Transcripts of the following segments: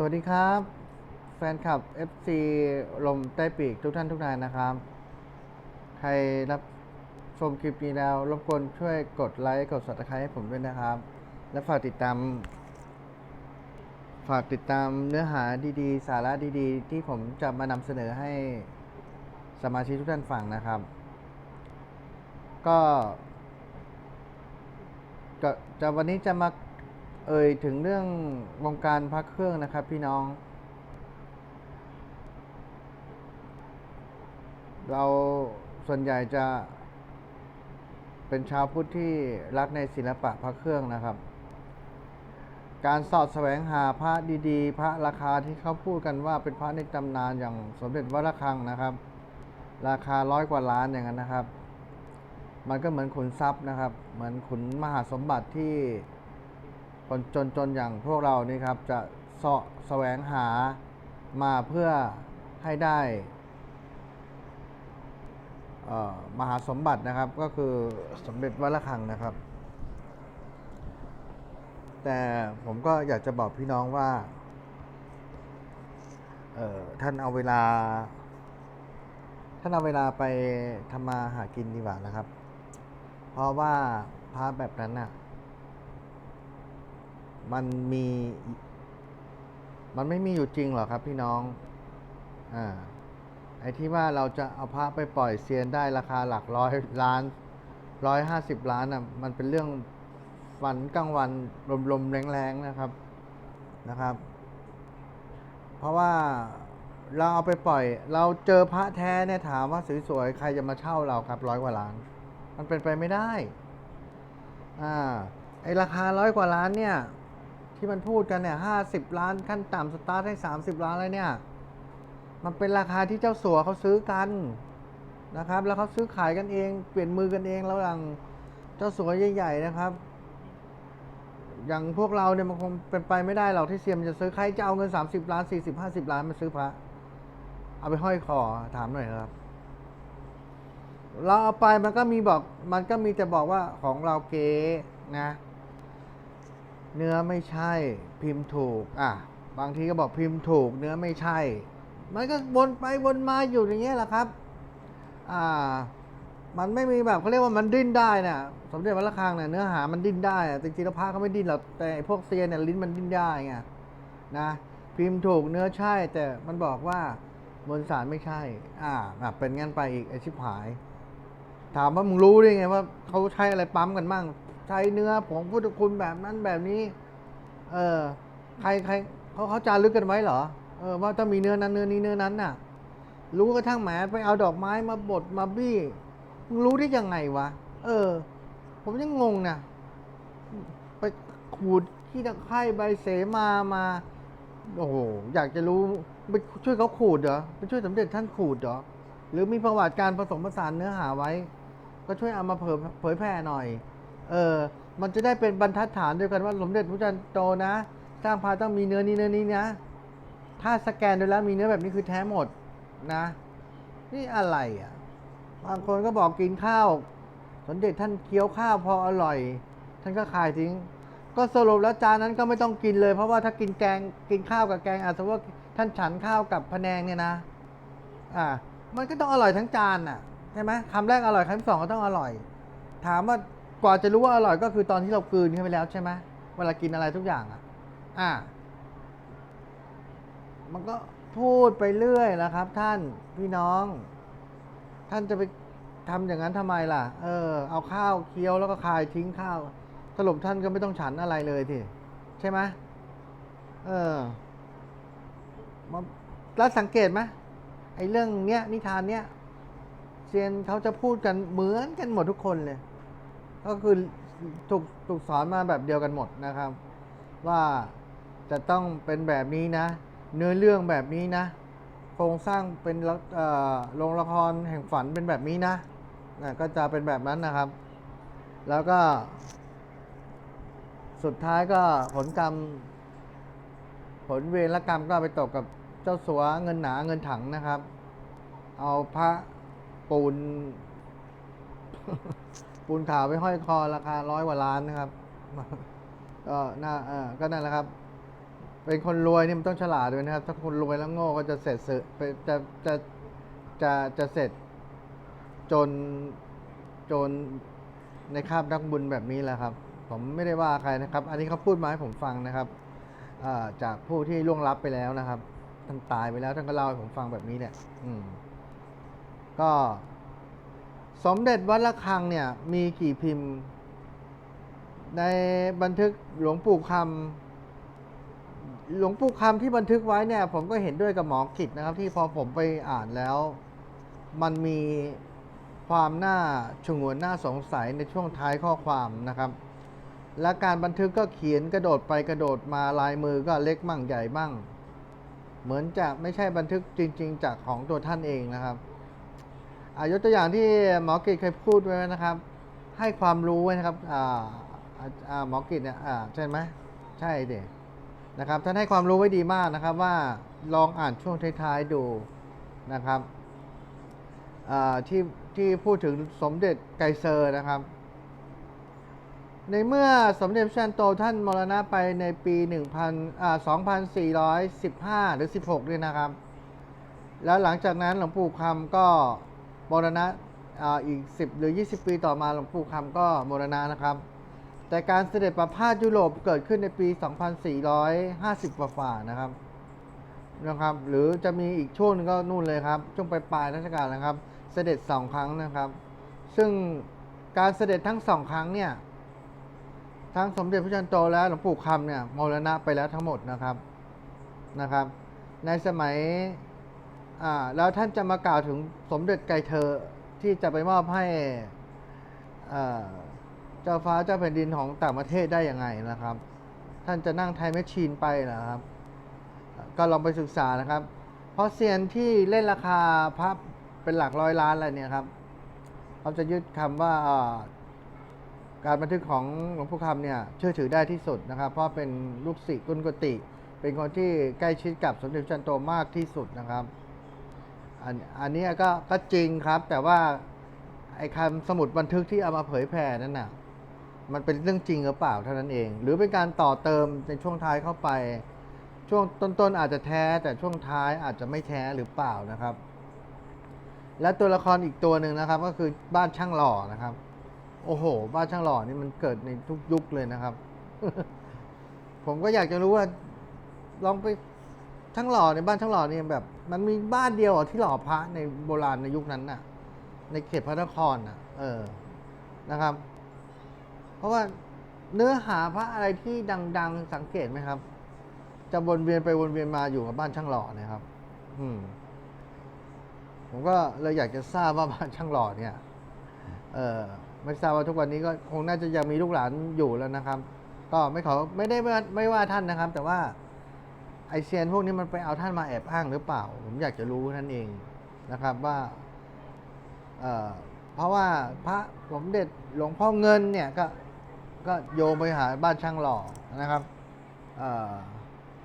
สวัสดีครับ แฟนคลับ FC ลมใต้ปีกทุกท่านทุกนายนะครับ ใครรับชมคลิปนี้แล้ว รบกวนช่วยกดไลค์กด subscribe ให้ผมด้วยนะครับ และฝากติดตาม ฝากติดตามเนื้อหาดีๆ สาระดีๆ ที่ผมจะมานำเสนอให้สมาชิกทุกท่านฟังนะครับ ก็จะวันนี้จะมา เอ่ยถึงเรื่องวงการพักเครื่องนะครับพี่น้อง เราส่วนใหญ่จะเป็นชาวพุทธที่รักในศิลปะพระเครื่องนะครับ การสอดแสวงหาพระดีๆ พระราคาที่เขาพูดกันว่าเป็นพระในตำนานอย่างสมเด็จวัดระฆังนะครับ ราคาร้อยกว่าล้านอย่างนั้นนะครับ มันก็เหมือนขุนทรัพย์นะครับ เหมือนขุนมหาสมบัติที่ คนจนๆอย่างพวกเรานี่ครับจะเสาะแสวงหามาเพื่อให้ได้มหาสมบัตินะครับก็คือสมเด็จวัดระฆังนะครับ แต่ผมก็อยากจะบอกพี่น้องว่าท่านเอาเวลา ท่านเอาเวลาไปทำมาหากินดีกว่านะครับ เพราะว่าพระแบบนั้นน่ะ มันมี มันไม่มีอยู่จริงหรอครับพี่น้อง อ่า ไอ้ที่ว่าเราจะเอาพระไปปล่อยเซียนได้ราคาหลักร้อยล้านร้อยห้าสิบล้านอะ มันเป็นเรื่องฝันกลางวันลมๆแรงๆนะครับ นะครับ เพราะว่าเราเอาไปปล่อย เราเจอพระแท้เนี่ยถามว่าสวยๆใครจะมาเช่าเราครับร้อยกว่าล้าน มันเป็นไปไม่ได้ อ่าไอราคาร้อยกว่าล้านเนี่ย ที่มันพูดกันเนี่ยห้าสิบล้านขั้นต่ำสตาร์ทให้สามสิบล้านเลยเนี่ย มันเป็นราคาที่เจ้าสัวเขาซื้อกันนะครับ แล้วเขาซื้อขายกันเอง เปลี่ยนมือกันเองแล้วอย่างเจ้าสัวใหญ่ๆนะครับ อย่างพวกเราเนี่ยมันคงเป็นไปไม่ได้หรอกที่เซียมจะซื้อใครจะเอาเงินสามสิบล้านสี่สิบห้าสิบล้านมาซื้อพระเอาไปห้อยคอถามหน่อยครับ เราเอาไปมันก็มีบอกมันก็มีแต่บอกว่าของเราเก๋นะ เนื้อไม่ใช่พิมพ์ถูก อะ บางทีก็บอกพิมพ์ถูก เนื้อไม่ใช่ มันก็วนไปวนมาอยู่อย่างเงี้ยแหละครับ อ่า มันไม่มีแบบเขาเรียกว่ามันดิ้นได้น่ะสมเด็จวัดระฆังเนี่ยเนื้อหามันดิ้นได้อะจริงๆแล้วพระเขาไม่ดิ้นหรอกแต่พวกเซียนเนี่ยลิ้นมันดิ้นได้ไงนะพิมพ์ถูกเนื้อใช่ แต่มันบอกว่ามวลสารไม่ใช่ อ่าแบบเป็นงั้นไปอีกไอชิบหาย ถามว่ามึงรู้ได้ไงว่าเขาใช้อะไรปั๊มกันมั่ง ใช้เนื้อผงพุทธคุณแบบนั้นแบบนี้ เออ ใครใครเขาเขาจารึกกันไว้เหรอ เออ ว่าต้องมีเนื้อนั้นเนื้อนี้เนื้อนั้นน่ะ รู้กระทั่งแหมไปเอาดอกไม้มาบดมาบี้มึงรู้ได้ยังไงวะ เออ ผมยังงงนะไปขูดขี้ตะไคร่ใบเสมามา โอ้โห อยากจะรู้ไปช่วยเขาขูดเหรอไปช่วยสมเด็จท่านขูดเหรอ หรือมีประวัติการผสมผสานเนื้อหาไว้ ก็ช่วยเอามาเผยเผยแพร่หน่อย เออ มันจะได้เป็นบรรทัดฐานเดียวกันว่าสมเด็จพระจันทร์โตนะ สร้างพาต้องมีเนื้อนี้เนื้อนี้นะ ถ้าสแกนดูแล้วมีเนื้อแบบนี้คือแท้หมดนะ นี่อะไรอะ บางคนก็บอกกินข้าว สมเด็จท่านเคี้ยวข้าวพออร่อย ท่านก็ขายทิ้ง ก็สรุปแล้วจานนั้นก็ไม่ต้องกินเลย เพราะว่าถ้ากินแกงกินข้าวกับแกงอาจจะว่าท่านฉันข้าวกับพะแนงเนี่ยนะ อ่า มันก็ต้องอร่อยทั้งจานน่ะใช่ไหมคำแรกอร่อยคำที่สองก็ต้องอร่อย ถามว่า กว่าจะรู้ว่าอร่อยก็คือตอนที่เรากลืนเข้าไปแล้วใช่ไหมเวลากินอะไรทุกอย่างอะ อ่า มันก็พูดไปเรื่อยแล้วครับ ท่านพี่น้อง ท่านจะไปทำอย่างนั้นทำไมล่ะ เออ เอาข้าวเคี้ยวแล้วก็คายทิ้งข้าวสรุปท่านก็ไม่ต้องฉันอะไรเลยทีใช่ไหมเออมาแล้วสังเกตไหมไอ้เรื่องเนี้ยนิทานเนี้ยเซียนเขาจะพูดกันเหมือนกันหมดทุกคนเลย ก็คือถูกถูกสอนมาแบบเดียวกันหมดนะครับ ว่าจะต้องเป็นแบบนี้นะ เนื้อเรื่องแบบนี้นะ โครงสร้างเป็นละเอ่อโรงละครแห่งฝันเป็นแบบนี้นะนะก็จะเป็นแบบนั้นนะครับ แล้วก็ สุดท้ายก็ผลกรรม ผลเวรกรรมก็ไปตกกับเจ้าสัวเงินหนาเงินถังนะครับ เอาพระปูน ปูนขาวไปห้อยคอราคาร้อยกว่าล้านนะครับ ก็น่าเออก็นั่นแหละครับ เป็นคนรวยนี่มันต้องฉลาดด้วยนะครับ ถ้าคนรวยแล้วโง่ก็จะเสร็จเสร็จจะจะจะจะเสร็จ จนจนในคาบนักบุญแบบนี้แหละครับ ผมไม่ได้ว่าใครนะครับ อันนี้เขาพูดมาให้ผมฟังนะครับจากผู้ที่ล่วงลับไปแล้วนะครับท่านตายไปแล้วท่านก็เล่าให้ผมฟังแบบนี้เนี่ย อืม ก็ สมเด็จวัดระฆังเนี่ยมีกี่พิมพ์ ในบันทึกหลวงปู่คำหลวงปู่คำที่บันทึกไว้เนี่ย ผมก็เห็นด้วยกับหมอกิจนะครับ ที่พอผมไปอ่านแล้ว มันมีความน่าชงวนน่าสงสัยในช่วงท้ายข้อความนะครับ และการบันทึกก็เขียนกระโดดไปกระโดดมาลายมือก็เล็กมั่งใหญ่บ้างเหมือนจะไม่ใช่บันทึกจริง ๆ จากของตัวท่านเองนะครับ ยกตัวอย่างที่หมอกิจเคยพูดไว้นะครับ ให้ความรู้ไว้นะครับหมอกิจเนี่ยใช่ไหมใช่เด็นะครับท่านให้ความรู้ไว้ดีมากนะครับว่าลองอ่านช่วงท้ายๆดูนะครับที่ที่พูดถึงสมเด็จไกเซอร์นะครับ ในเมื่อสมเด็จชันโตท่านมรณะไปในปี1,000อ่า2415 หรือ 16ด้วยนะครับ แล้วหลังจากนั้นหลวงปู่คำก็ มรณะอีก 10 หรือ 20 ปีต่อมาหลวงปู่คำก็มรณะนะครับ แต่การเสด็จประพาสยุโรปเกิดขึ้นในปี 2450กว่าฝ่านะครับนะครับ หรือจะมีอีกช่วงหนึงก็นู่นเลยครับ ช่วงปลายๆรัชกาลนะครับ เสด็จสองครั้งนะครับ ซึ่งการเสด็จทั้งสองครั้งเนี่ยทั้งสมเด็จพระจันโตและหลวงปู่คำเนี่ยมรณะไปแล้วทั้งหมดนะครับนะครับ ในสมัย อ่าแล้วท่านจะมากล่าวถึงสมเด็จไกรเธอที่จะไปมอบให้อ่าเจ้าฟ้าเจ้าแผ่นดินของต่างประเทศได้ยังไงนะครับ ท่านจะนั่งไทยแมชชีนไปนะครับ ก็ลองไปศึกษานะครับ เพราะเซียนที่เล่นราคาพระเป็นหลักร้อยล้านอะไรเนี่ยครับเขาจะยึดคำว่าอ่าการบันทึกของหลวงพ่อคำเนี่ยเชื่อถือได้ที่สุดนะครับ เพราะเป็นลูกศิษย์กุลกติ เป็นคนที่ใกล้ชิดกับสมเด็จจันโตมากที่สุดนะครับ อันอันนี้ก็ก็จริงครับ แต่ว่าไอ้คำสมุดบันทึกที่เอามาเผยแผ่นั่นน่ะ มันเป็นเรื่องจริงหรือเปล่าเท่านั้นเอง หรือเป็นการต่อเติมในช่วงท้ายเข้าไป ช่วงต้นๆอาจจะแท้แต่ช่วงท้ายอาจจะไม่แท้หรือเปล่านะครับ และตัวละครอีกตัวหนึ่งนะครับ ก็คือบ้านช่างหล่อนะครับ โอ้โห บ้านช่างหล่อนี่มันเกิดในทุกยุคเลยนะครับ ผมก็อยากจะรู้ว่าลองไป ช่างหล่อในบ้านช่างหล่อเนี่ยแบบ มันมีบ้านเดียวเหรอที่หล่อพระในโบราณในยุคนั้นน่ะ ในเขตพระนครน่ะ เออนะครับ เพราะว่าเนื้อหาพระอะไรที่ดัง ๆสังเกตไหมครับ จะวนเวียนไปวนเวียนมาอยู่กับบ้านช่างหล่อเนะครับ อืม ผมก็เลยอยากจะทราบว่าบ้านช่างหล่อเนี่ย เออไม่ทราบว่าทุกวันนี้ก็คงน่าจะยังมีลูกหลานอยู่แล้วนะครับ ก็ไม่ขอไม่ได้ไม่ไม่ว่าท่านนะครับ แต่ว่า ไอเซียนพวกนี้มันไปเอาท่านมาแอบอ้างหรือเปล่า ผมอยากจะรู้นั่นเองนะครับว่าเเพราะว่าพระสมเด็จหลวงพ่อเงินเนี่ยก็ก็โยงไปหาบ้านช่างหล่อนะครับ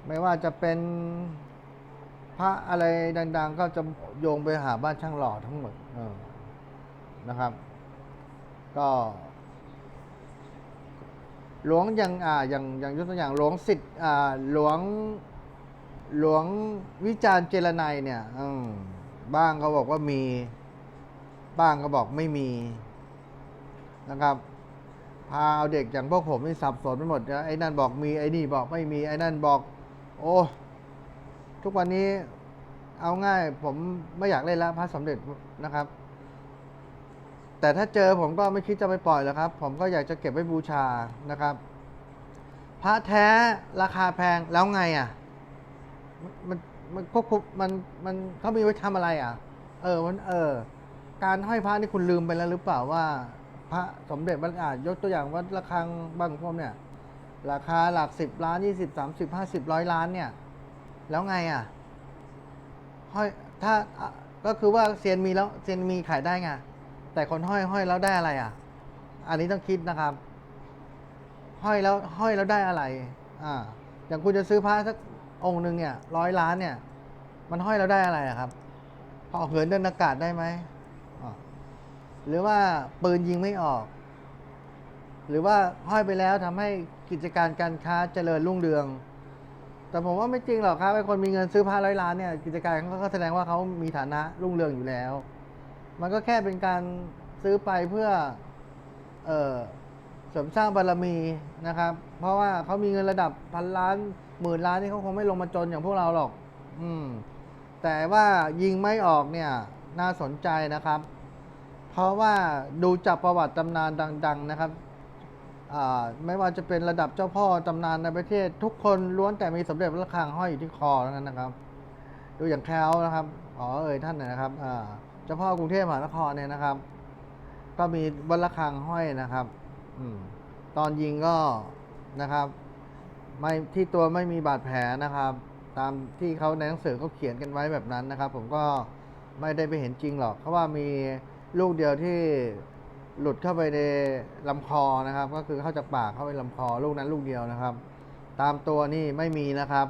ไม่ว่าจะเป็นพระอะไรดัง ๆ ก็จะโยงไปหาบ้านช่างหล่อทั้งหมดนะครับ ก็หลวงอย่างอ่าอย่างอย่างยกตัวอย่างหลวงสิทธิ์อ่าหลวง หลวงวิจารณ์เจรไนยเนี่ยบ้างก็บอกว่ามี บ้างก็บอกไม่มีนะครับพาเอาเด็กอย่างพวกผมนี่สับสนไปหมดนะไอ้นั่นบอกมีไอ้นี่บอกไม่มีไอ้นั่นบอก โอ้ทุกวันนี้เอาง่าย ผมไม่อยากเล่นแล้วพระสมเด็จนะครับ แต่ถ้าเจอผมก็ไม่คิดจะไปปล่อยแล้วครับ ผมก็อยากจะเก็บไว้บูชานะครับ พระแท้ราคาแพงแล้วไงอะ มันมันควบคุมมันมันเขามีไว้ทำอะไรอะ เออมันเออ การห้อยพระนี่คุณลืมไปแล้วหรือเปล่าว่า พระสมเด็จพระอาจยกตัวอย่างวัดระฆังบางพวกเนี่ย ราคาหลักสิบล้านยี่สิบสามสิบห้าสิบร้อยล้านเนี่ย แล้วไงอะห้อยถ้าก็คือว่าเซียนมีแล้วเซียนมีขายได้ไงแต่คนห้อยห้อยแล้วได้อะไรอะ อันนี้ต้องคิดนะครับ ห้อยแล้วห้อยแล้วได้อะไร อ่า อย่างคุณจะซื้อพระสัก องค์หนึ่งเนี่ยร้อยล้านเนี่ย มันห้อยแล้วได้อะไรครับพอเหินเดินอากาศได้ไหมหรือว่าปืนยิงไม่ออก หรือว่าห้อยไปแล้วทำให้กิจการการค้าเจริญรุ่งเรือง แต่ผมว่าไม่จริงหรอกครับไอ้คนมีเงินซื้อพระร้อยล้านเนี่ยกิจการเขาก็แสดงว่าเขามีฐานะรุ่งเรืองอยู่แล้ว มันก็แค่เป็นการซื้อไปเพื่อเอ่อเสริมสร้างบารมีนะครับ เพราะว่าเขามีเงินระดับพันล้าน หมื่นล้านนี่เขาคงไม่ลงมาจนอย่างพวกเราหรอก อืม แต่ว่ายิงไม่ออกเนี่ย น่าสนใจนะครับ เพราะว่าดูจากประวัติตำนานดัง ๆ นะครับอ่าไม่ว่าจะเป็นระดับเจ้าพ่อตำนานในประเทศ ทุกคนล้วนแต่มีสมเด็จพระคังห้อยอยู่ที่คอทั้งนั้นนะครับ ดูอย่างแคลนะครับอ๋อเอ่ยท่านนะครับอ่าเจ้าพ่อกรุงเทพมหานครเนี่ยนะครับ ก็มีวัดระฆังห้อยนะครับ อืมตอนยิงก็นะครับ ไม่ที่ตัวไม่มีบาดแผลนะครับ ตามที่เขาในหนังสือเขาเขียนกันไว้แบบนั้นนะครับ ผมก็ไม่ได้ไปเห็นจริงหรอกเพราะว่ามีลูกเดียวที่หลุดเข้าไปในลำคอนะครับ ก็คือเข้าจากปากเข้าไปลำคอลูกนั้นลูกเดียวนะครับ ตามตัวนี่ไม่มีนะครับ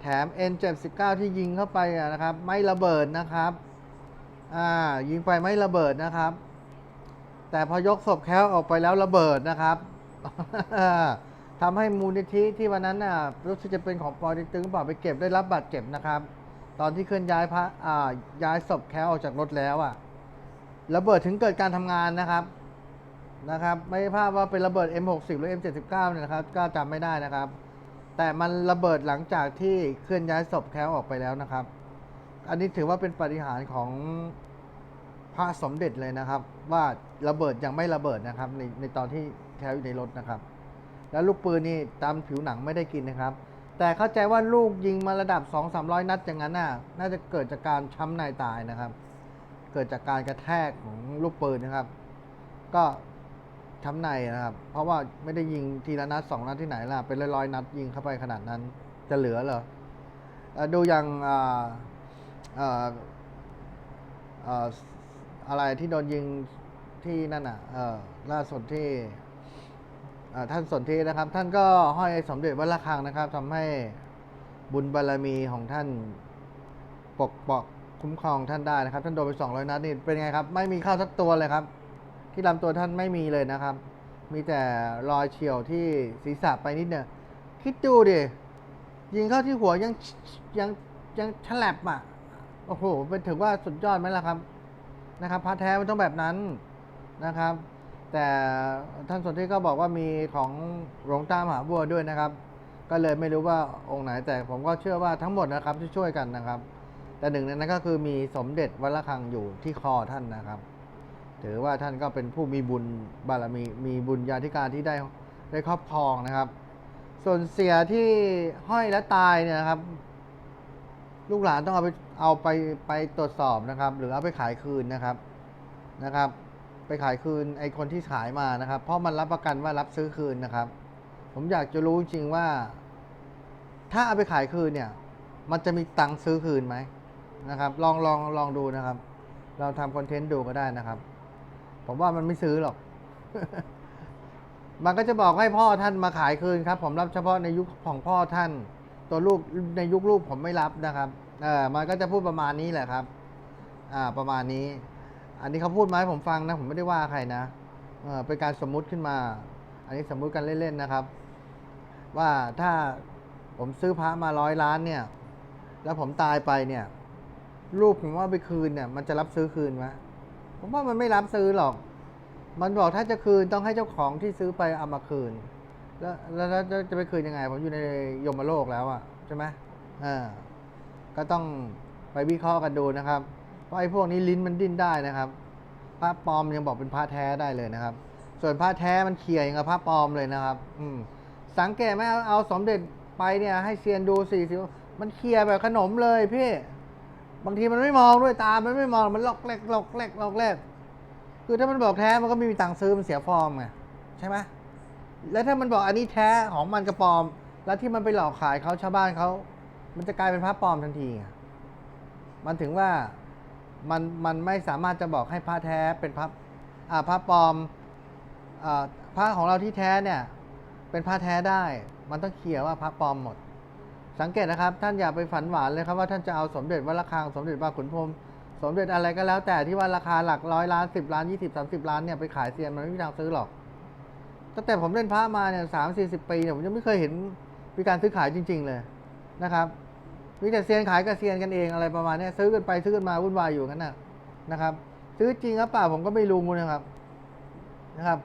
แถม N79 ที่ยิงเข้าไปนะครับ ไม่ระเบิดนะครับอ่ายิงไปไม่ระเบิดนะครับ แต่พอยกศพแคลออกไปแล้วระเบิดนะครับ ทำให้มูลนิธิที่วันนั้นน่ะรู้สึกจะเป็นของปอติกตึงเปล่าไปเก็บได้รับบาดเจ็บนะครับ ตอนที่เคลื่อนย้ายพระอ่าย้ายศพแคลออกจากรถแล้วอะระเบิดถึงเกิดการทำงานนะครับนะครับ ไม่ภาพว่าเป็นระเบิด M60 หรือ M79 เนี่ยนะครับ ก็จำไม่ได้นะครับ แต่มันระเบิดหลังจากที่เคลื่อนย้ายศพแคลออกไปแล้วนะครับ อันนี้ถือว่าเป็นปาฏิหาริย์ของพระสมเด็จเลยนะครับ ว่าระเบิดยังไม่ระเบิดนะครับ ในในตอนที่แคลอยู่ในรถนะครับ แล้วลูกปืนนี่ตามผิวหนังไม่ได้กินนะครับ แต่เข้าใจว่าลูกยิงมาระดับ 2 3 0 0 นัดอย่างนั้นน่ะน่าจะเกิดจากการช้ำในตายนะครับ เกิดจากการกระแทกของลูกปืนนะครับ ก็ช้ำในนะครับ เพราะว่าไม่ได้ยิงทีละนัดสองนัดที่ไหนล่ะ เป็นร้อยๆนัดยิงเข้าไปขนาดนั้น จะเหลือเหรออดูอย่างอาอาอ่อะไรที่โดนยิงที่นั่นอะล่าสุดที่ ท่านสนธินะครับ ท่านก็ห้อยสมเด็จวัดระฆังนะครับทำให้บุญบารมีของท่านปกปกคุ้มครองท่านได้นะครับ ท่านโดนไปสองร้อยนัดนี่เป็นไงครับ ไม่มีข้าวสักตัวเลยครับ ที่ลำตัวท่านไม่มีเลยนะครับ มีแต่รอยเฉียวที่ศีรษะไปนิดเดียวคิดดูดิยิงเข้าที่หัวยังยังยังฉลับอะโอ้โหเป็นถือว่าสุดยอดไหมล่ะครับนะครับพระแท้มันต้องแบบนั้นนะครับ แต่ท่านสนที่ก็บอกว่ามีของหลวงตามหาบัวด้วยนะครับ ก็เลยไม่รู้ว่าองค์ไหนแต่ผมก็เชื่อว่าทั้งหมดนะครับที่ช่วยกันนะครับ แต่หนึ่งในนั้นก็คือมีสมเด็จวัดระฆังอยู่ที่คอท่านนะครับ ถือว่าท่านก็เป็นผู้มีบุญบารมีมีบุญญาธิการที่ได้ได้ครอบครองนะครับ ส่วนเสียที่ห้อยและตายเนี่ยนะครับ ลูกหลานต้องเอาไปเอาไปไปตรวจสอบนะครับ หรือเอาไปขายคืนนะครับนะครับ ไปขายคืนไอคนที่ขายมานะครับ เพราะมันรับประกันว่ารับซื้อคืนนะครับ ผมอยากจะรู้จริงว่า ถ้าเอาไปขายคืนเนี่ย มันจะมีตังค์ซื้อคืนไหมนะครับ ลองลองลองดูนะครับ เราทำคอนเทนต์ดูก็ได้นะครับ ผมว่ามันไม่ซื้อหรอก มันก็จะบอกให้พ่อท่านมาขายคืนครับ ผมรับเฉพาะในยุคของพ่อท่าน ตัวลูกในยุคลูกผมไม่รับนะครับ เออมันก็จะพูดประมาณนี้แหละครับ อ่า ประมาณนี้ อันนี้เขาพูดมาให้ผมฟังนะ ผมไม่ได้ว่าใครนะเออเป็นการสมมุติขึ้นมา อันนี้สมมุติกันเล่นๆนะครับ ว่าถ้าผมซื้อพระมาร้อยล้านเนี่ย แล้วผมตายไปเนี่ย ลูกผมว่าไปคืนเนี่ย มันจะรับซื้อคืนไหมผมว่ามันไม่รับซื้อหรอก มันบอกถ้าจะคืนต้องให้เจ้าของที่ซื้อไปเอามาคืน แล้วแล้วจะไปคืนยังไง ผมอยู่ในยมโลกแล้วอะใช่ไหมอ่าก็ต้องไปวิเคราะห์กันดูนะครับ เพราะไอ้พวกนี้ลิ้นมันดิ้นได้นะครับพระปลอมยังบอกเป็นพระแท้ได้เลยนะครับ ส่วนพระแท้มันเขี่ยอย่างกับพระปลอมเลยนะครับ อืมสังเกตไหมเอาสมเด็จไปเนี่ย ให้เซียนดูสี่สิบมันเขี่ยแบบขนมเลยพี่บางทีมันไม่มองด้วยตา มันไม่มอง มันลอกแรกลอกแรกลอกแรก คือถ้ามันบอกแท้ มันก็ไม่มีตังค์ซื้อ มันเสียฟอร์มไงใช่ไหมแล้วถ้ามันบอกอันนี้แท้ของมันกระปอม แล้วที่มันไปหลอกขายเขาชาวบ้านเขา มันจะกลายเป็นพระปลอมทันที มันถึงว่า มันมันไม่สามารถจะบอกให้พระแท้เป็นพระอ่าพระปลอมอ่าพระของเราที่แท้เนี่ยเป็นพระแท้ได้ มันต้องเคลียร์ว่าพระปลอมหมด สังเกตนะครับ ท่านอย่าไปฝันหวานเลยครับว่าท่านจะเอาสมเด็จวัดระฆังสมเด็จพระขุนพรมสมเด็จอะไรก็แล้วแต่ที่ว่าราคาหลักร้อยล้านสิบล้านยี่สิบสามสิบล้านเนี่ยไปขายเซียนมันไม่มีทางซื้อหรอกตั้งแต่ผมเล่นพระมาเนี่ยสามสี่สิบปีเนี่ยผมยังไม่เคยเห็นมีการซื้อขายจริง ๆ เลยนะครับ มีแต่เซียนขายกับเซียนกันเองอะไรประมาณนี้ซื้อกันไปซื้อกันมาวุ่นวายอยู่กันน่ะนะครับ ซื้อจริงหรือเปล่าผมก็ไม่รู้นะครับนะครับ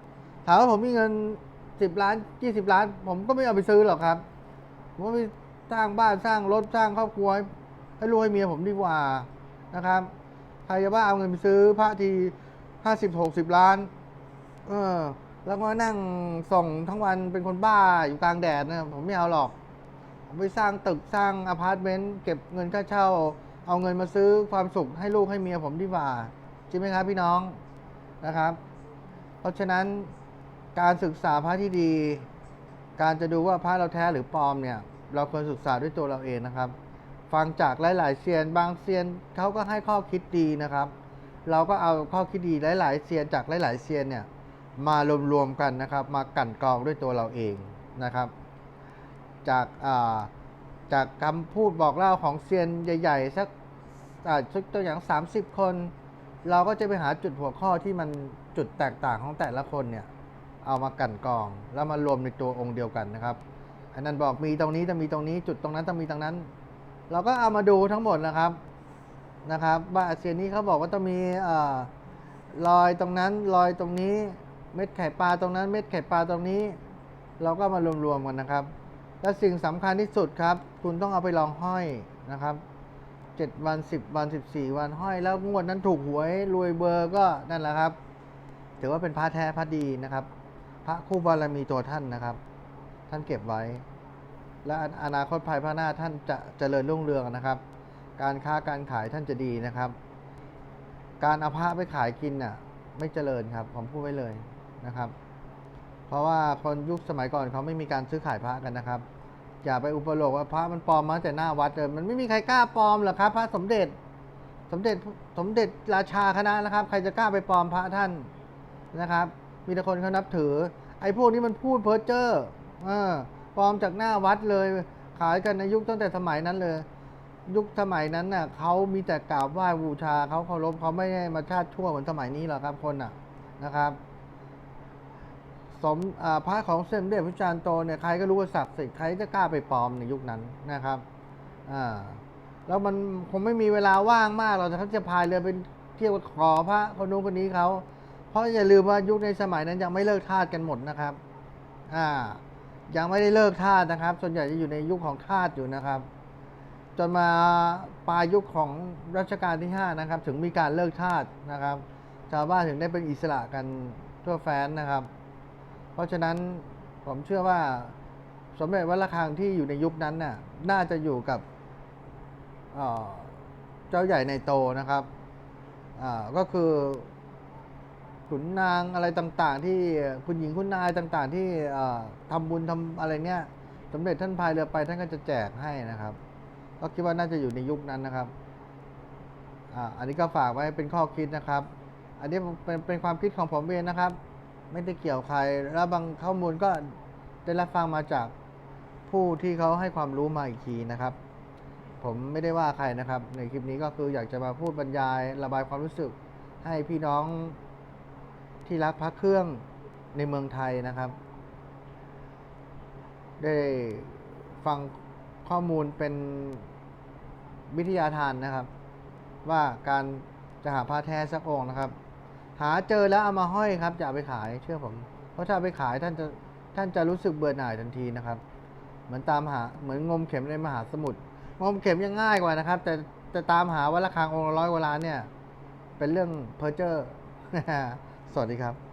ถามว่าผมมีเงินสิบล้านยี่สิบล้าน ผมก็ไม่เอาไปซื้อหรอกครับ ผมก็ไปสร้างบ้านสร้างรถสร้างครอบครัวให้ใหลูกให้เมียผมดีกว่านะครับใครจะบ้าเอาเงินไปซื้อพระทีห้าสิบหกสิบล้าน เออ แล้วก็นั่งส่งทั้งวันเป็นคนบ้าอยู่กลางแดดนะผมไม่เอาหรอก ไปสร้างตึกสร้างอพาร์ตเมนต์เก็บเงินค่าเช่า เอาเงินมาซื้อความสุขให้ลูกให้เมียผมดีกว่าจริงไหมครับพี่น้องนะครับ เพราะฉะนั้นการศึกษาพระที่ดี การจะดูว่าพระเราแท้หรือปลอมเนี่ยเราควรศึกษาด้วยตัวเราเองนะครับ ฟังจากหลาย ๆเซียนบางเซียนเขาก็ให้ข้อคิดดีนะครับ เราก็เอาข้อคิดดีหลาย ๆเซียนจากหลาย ๆเซียนเนี่ยมารวมๆกันนะครับ มากั่นกรองด้วยตัวเราเองนะครับ จากาจากคำพูดบอกเล่าของเซียนใหญ่ ๆ สักอ่าสักตัวอย่าง 30 คน เราก็จะไปหาจุดหัวข้อที่มันจุดแตกต่างของแต่ละคนเนี่ยเอามากันกอง แล้วมารวมในตัวองค์เดียวกันนะครับอันนั้นบอกมีตรงนี้ต้องมีตรงนี้จุดตรงนั้นต้องมีตรงนั้น เราก็เอามาดูทั้งหมดนะครับนะครับว่าอาเซียนนี้เขาบอกว่าต้องมีอรอยตรงนั้นรอยตรงนี้ เม็ดไข่ปลาตรงนั้น เม็ดไข่ปลาตรงนี้ เราก็มารวมๆกันนะครับ และสิ่งสำคัญที่สุดครับ คุณต้องเอาไปลองห้อยนะครับเจ็ดวันสิบวันสิบสี่วันห้อยแล้วงวดนั้นถูกหวยรวยเบอร์ก็นั่นแหละครับ ถือว่าเป็นพระแท้พระดีนะครับ พระคู่บารมีตัวท่านนะครับ ท่านเก็บไว้ และอนาคตภายภาคหน้าท่านจะเจริญรุ่งเรืองนะครับ การค้าการขายท่านจะดีนะครับ การเอาพระไปขายกินน่ะไม่เจริญครับผมพูดไว้เลยนะครับ เพราะว่าคนยุคสมัยก่อนเขาไม่มีการซื้อขายพระกันนะครับ อย่าไปอุปโลกว่าพระมันปลอมมาแต่หน้าวัดเลยมันไม่มีใครกล้าปลอมหรอกครับ พระสมเด็จ สมเด็จสมเด็จราชาคณะนะครับ ใครจะกล้าไปปลอมพระท่านนะครับ มีแต่คนเขานับถือ ไอ้พวกนี้มันพูดเพ้อเจ้อเออปลอมจากหน้าวัดเลย ขายกันในยุคตั้งแต่สมัยนั้นเลย ยุคสมัยนั้นน่ะเขามีแต่กราบไหว้บูชาเขาเคารพเขาไม่ได้มาชาติชั่วเหมือนสมัยนี้หรอกครับคนน่ะนะครับ สมพระของเสมเด็จพระจารย์โตเนี่ยใครก็รู้ว่าศักดิ์สิทธิ์ใครจะกล้าไปปลอมในยุคนั้นนะครับอ่าแล้วมันคงไม่มีเวลาว่างมากเราจะเขาจะพายเรือไปเที่ยวขอพระคนนู้นคนนี้เขาเพราะอย่าลืมว่ายุคในสมัยนั้นยังไม่เลิกทาสกันหมดนะครับอ่ายังไม่ได้เลิกทาสนะครับ ส่วนใหญ่จะอยู่ในยุคของทาสอยู่นะครับ จนมาปลายยุคของรัชกาลที่ 5 นะครับ ถึงมีการเลิกทาสนะครับ ชาวบ้านถึงได้เป็นอิสระกันทั่วแฟนนะครับ เพราะฉะนั้นผมเชื่อว่าสมเด็จวัดระฆังที่อยู่ในยุคนั้นน่ะน่าจะอยู่กับเจ้าใหญ่ในโตนะครับก็คือขุนนางอะไรต่างๆ ที่คุณหญิงคุณนายต่างๆ ที่เอ่อทำบุญทำอะไรเนี่ยสมเด็จท่านพายเรือไปท่านก็จะแจกให้นะครับ ก็คิดว่าน่าจะอยู่ในยุคนั้นนะครับอันนี้ก็ฝากไว้เป็นข้อคิดนะครับ อันนี้เป็นเป็นความคิดของผมเองนะครับ ไม่ได้เกี่ยวใคร แล้วบางข้อมูลก็ได้รับฟังมาจากผู้ที่เขาให้ความรู้มาอีกทีนะครับ ผมไม่ได้ว่าใครนะครับ ในคลิปนี้ก็คืออยากจะมาพูดบรรยายระบายความรู้สึก ให้พี่น้องที่รักพระเครื่องในเมืองไทยนะครับ ได้ฟังข้อมูลเป็นวิทยาทานนะครับ ว่าการจะหาผ้าแท้สักองค์นะครับ หาเจอแล้วเอามาห้อยครับอย่าเอาไปขายเชื่อผม เพราะถ้าไปขายท่านจะท่านจะรู้สึกเบื่อหน่ายทันทีนะครับ เหมือนตามหาเหมือนงมเข็มในมหาสมุทร งมเข็มยังง่ายกว่านะครับ แต่แต่ตามหาวัดระฆังองค์ละร้อยกว่าล้านเนี่ย เป็นเรื่องเพอร์เจอร์ สวัสดีครับ